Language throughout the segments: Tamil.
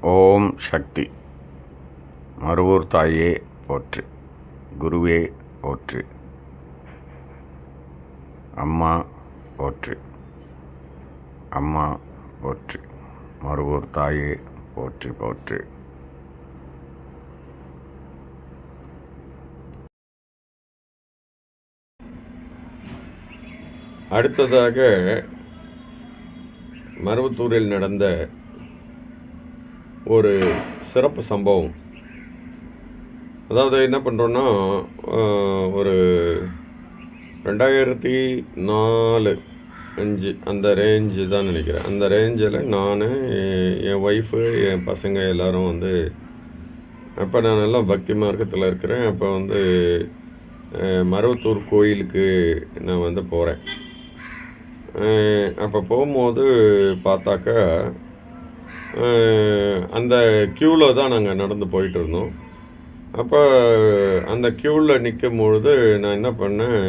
ஓம் சக்தி. மறுவூர் தாயே போற்று. குருவே போற்று. அம்மா போற்று. அம்மா போற்று. மறுவூர் தாயே போற்று போற்று. அடுத்ததாக மருவத்தூரில் நடந்த ஒரு சிறப்பு சம்பவம். அதாவது என்ன பண்ணுறோன்னா ஒரு ரெண்டாயிரத்தி நாலு அஞ்சு அந்த ரேஞ்சு தான் நினைக்கிறேன். அந்த ரேஞ்சில் நான் என் ஒய்ஃபு என் பசங்க எல்லாரும் வந்து அப்போ நான் நல்லா பக்தி மார்க்கத்தில் இருக்கிறேன். அப்போ வந்து மருவத்தூர் கோயிலுக்கு நான் வந்து போகிறேன் அப்போ போகும்போது பார்த்தாக்கா அந்த க்யூவில் தான் நாங்கள் நடந்து போயிட்டு இருந்தோம். அப்போ அந்த க்யூவில் நிற்கும் பொழுது நான் என்ன பண்ணேன்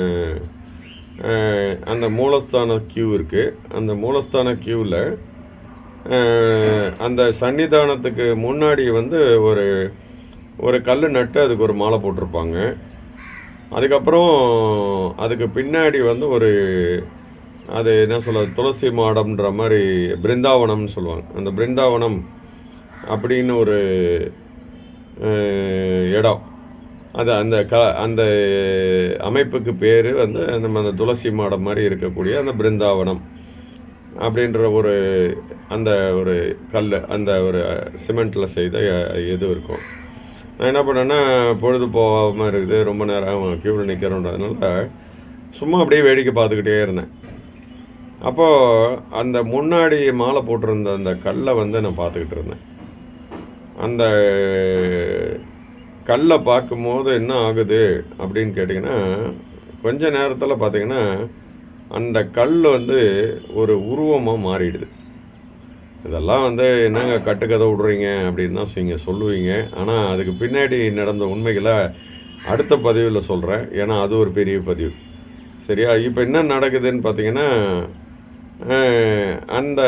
அந்த மூலஸ்தான க்யூ இருக்குது அந்த மூலஸ்தான க்யூவில் அந்த சன்னிதானத்துக்கு முன்னாடி வந்து ஒரு ஒரு கல் நட்டு அதுக்கு ஒரு மாலை போட்டிருப்பாங்க. அதுக்கப்புறம் அதுக்கு பின்னாடி வந்து ஒரு அது என்ன சொல்ல துளசி மாடம்ன்ற மாதிரி பிருந்தாவனம்னு சொல்லுவாங்க. அந்த பிருந்தாவனம் அப்படின்னு ஒரு இடம். அது அந்த க அந்த அமைப்புக்கு பேர் வந்து நம்ம அந்த துளசி மாடம் மாதிரி இருக்கக்கூடிய அந்த பிருந்தாவனம் அப்படின்ற ஒரு அந்த ஒரு கல் அந்த ஒரு சிமெண்ட்டில் செய்த இது இருக்கும். நான் என்ன பண்ணேன்னா பொழுது போகாமல் இருக்குது ரொம்ப நேரம் க்யூவில் நிற்கிறோன்றதுனால சும்மா அப்படியே வேடிக்கை பார்த்துக்கிட்டே இருந்தேன். அப்போது அந்த முன்னாடி மாலை போட்டிருந்த அந்த கல்லை வந்து நான் பார்த்துக்கிட்டு இருந்தேன். அந்த கல்லை பார்க்கும்போது என்ன ஆகுது அப்படின்னு கேட்டிங்கன்னா கொஞ்ச நேரத்தில் பார்த்தீங்கன்னா அந்த கல் வந்து ஒரு உருவமாக மாறிடுது. இதெல்லாம் வந்து என்னங்க கட்டுக்கதை விடுறீங்க அப்படின்னு தான் நீங்கள் சொல்லுவீங்க. ஆனால் அதுக்கு பின்னாடி நடந்த உண்மைகளை அடுத்த பதிவில் சொல்கிறேன் ஏன்னா அது ஒரு பெரிய பதிவு. சரியா? இப்போ என்ன நடக்குதுன்னு பார்த்தீங்கன்னா அந்த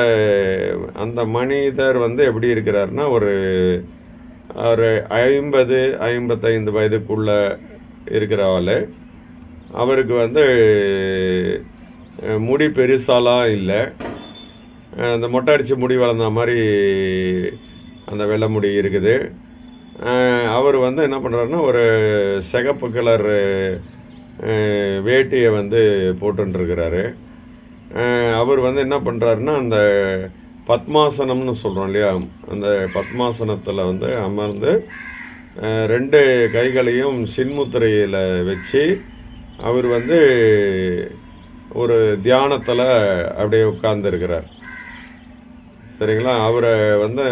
அந்த மனிதர் வந்து எப்படி இருக்கிறாருன்னா ஒரு ஒரு ஐம்பது ஐம்பத்தைந்து வயதுக்குள்ள இருக்கிற ஆள். அவருக்கு வந்து முடி பெருசாலாம் இல்லை. அந்த மொட்டை அடித்து முடி வளர்ந்த மாதிரி அந்த வெள்ளை முடி இருக்குது. அவர் வந்து என்ன பண்ணுறாருன்னா ஒரு சிகப்பு கலர் வேட்டியை வந்து போட்டுருக்கிறாரு அவர் வந்து என்ன பண்ணுறாருன்னா அந்த பத்மாசனம்னு சொல்கிறோம் இல்லையா? அந்த பத்மாசனத்தில் வந்து அமர்ந்து ரெண்டு கைகளையும் சின்முத்திரையில் வச்சு அவர் வந்து ஒரு தியானத்தில் அப்படியே உட்கார்ந்துருக்கிறார். சரிங்களா? அவரை வந்து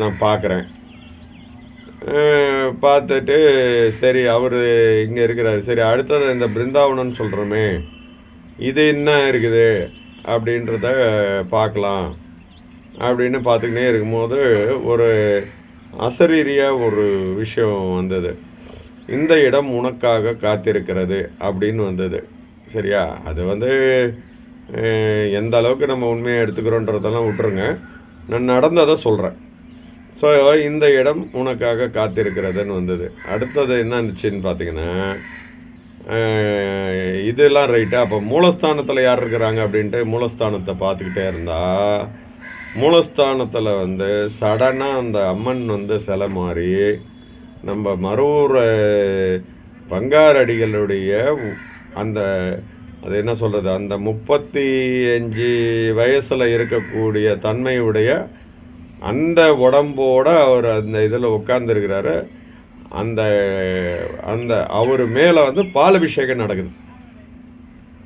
நான் பார்க்குறேன். பார்த்துட்டு சரி அவர் இங்கே இருக்கிறார். சரி அடுத்தது இந்த பிருந்தாவனம்னு சொல்கிறோமே இது என்ன இருக்குது? அப்படின்றத பார்க்கலாம். அப்படின்னு பார்த்துக்கினே இருக்கும்போது ஒரு அசரீரியாக ஒரு விஷயம் வந்தது. இந்த இடம் உனக்காக காத்திருக்கிறது அப்படின்னு வந்தது. சரியா? அது வந்து எந்த அளவுக்கு நம்ம உண்மையை எடுத்துக்கிறோன்றதெல்லாம் விட்டுருங்க. நான் நடந்ததை சொல்கிறேன் ஸோ இந்த இடம் உனக்காக காத்திருக்கிறதுன்னு வந்தது. அடுத்தது என்ன இருந்துச்சுன்னு பார்த்தீங்கன்னா இதெல்லாம் ரைட்டு அப்போ மூலஸ்தானத்தில் யார் இருக்கிறாங்க அப்படின்ட்டு மூலஸ்தானத்தை பார்த்துக்கிட்டே இருந்தா மூலஸ்தானத்தில் வந்து சடனாக அந்த அம்மன் வந்து சிலை மாறி நம்ம மரூர் பங்காரடிகளுடைய அந்த அது என்ன சொல்கிறது அந்த முப்பத்தி அஞ்சு வயசில் இருக்கக்கூடிய தன்மையுடைய அந்த உடம்போட அவர் அந்த இதில் உட்காந்துருக்கிறாரு அந்த அந்த அவர் மேலே வந்து பால் அபிஷேகம் நடக்குது.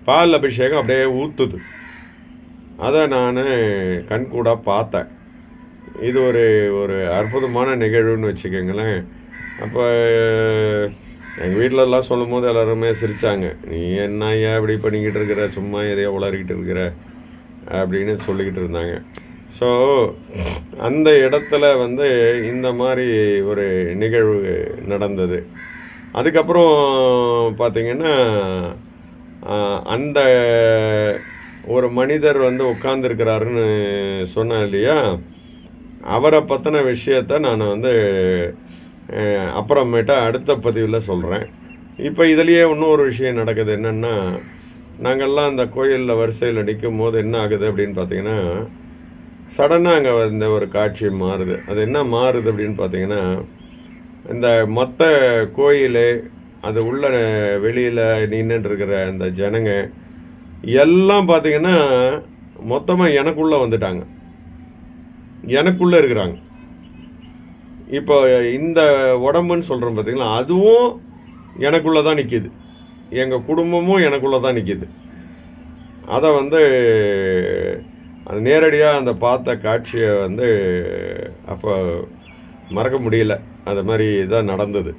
பால் அபிஷேகம் அப்படியே ஊற்றுது அதை நான் கண்கூடாக பார்த்தேன். இது ஒரு ஒரு அற்புதமான நிகழ்வுன்னு வச்சுக்கோங்களேன். அப்போ எங்கள் வீட்டிலலாம் சொல்லும் போது எல்லாருமே சிரித்தாங்க நீ என்ன ஏன் இப்படி பண்ணிக்கிட்டு இருக்கிற? சும்மா எதையோ உளறிக்கிட்டு இருக்கிற? அப்படின்னு சொல்லிக்கிட்டு இருந்தாங்க. ஸோ அந்த இடத்துல வந்து இந்த மாதிரி ஒரு நிகழ்வு நடந்தது. அதுக்கப்புறம் பார்த்தீங்கன்னா அந்த ஒரு மனிதர் வந்து உட்கார்ந்துருக்கிறாருன்னு சொன்னேன் இல்லையா? அவரை பற்றின விஷயத்த நான் வந்து அப்புறமேட்டா அடுத்த பதிவில் சொல்கிறேன் இப்போ இதுலேயே இன்னொரு விஷயம் நடக்குது என்னென்னா நாங்கள்லாம் அந்த கோயிலில் வரிசையில் நிற்கும் போது என்ன ஆகுது அப்படின்னு பார்த்தீங்கன்னா சடனாக அங்கே இந்த ஒரு காட்சி மாறுது. அது என்ன மாறுது அப்படின்னு பார்த்தீங்கன்னா இந்த மொத்த கோயில் அது உள்ள வெளியில் நின்றுட்டுருக்கிற அந்த ஜனங்க எல்லாம் பார்த்தீங்கன்னா மொத்தமாக எனக்குள்ளே வந்துட்டாங்க. எனக்குள்ளே இருக்கிறாங்க. இப்போ இந்த உடம்புன்னு சொல்கிறோம் பார்த்தீங்களா அதுவும் எனக்குள்ளே தான் நிற்கிது எங்கள் குடும்பமும் எனக்குள்ளே தான் நிற்கிது அதை வந்து அது நேரடியாக அந்த பார்த்த காட்சியை வந்து அப்போ மறக்க முடியல. அது மாதிரி தான் நடந்தது.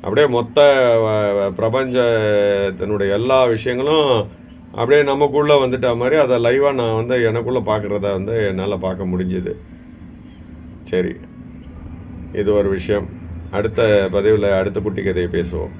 அப்படியே மொத்த வ- பிரபஞ்சத்தினுடைய எல்லா விஷயங்களும் அப்படியே நமக்குள்ளே வந்துட்ட மாதிரி அதை லைவாக நான் வந்து எனக்குள்ளே பார்க்குறத வந்து என்னால் பார்க்க முடிஞ்சுது. சரி. இது ஒரு விஷயம். அடுத்த பதிவில் அடுத்த குட்டி கதையை பேசுவோம்.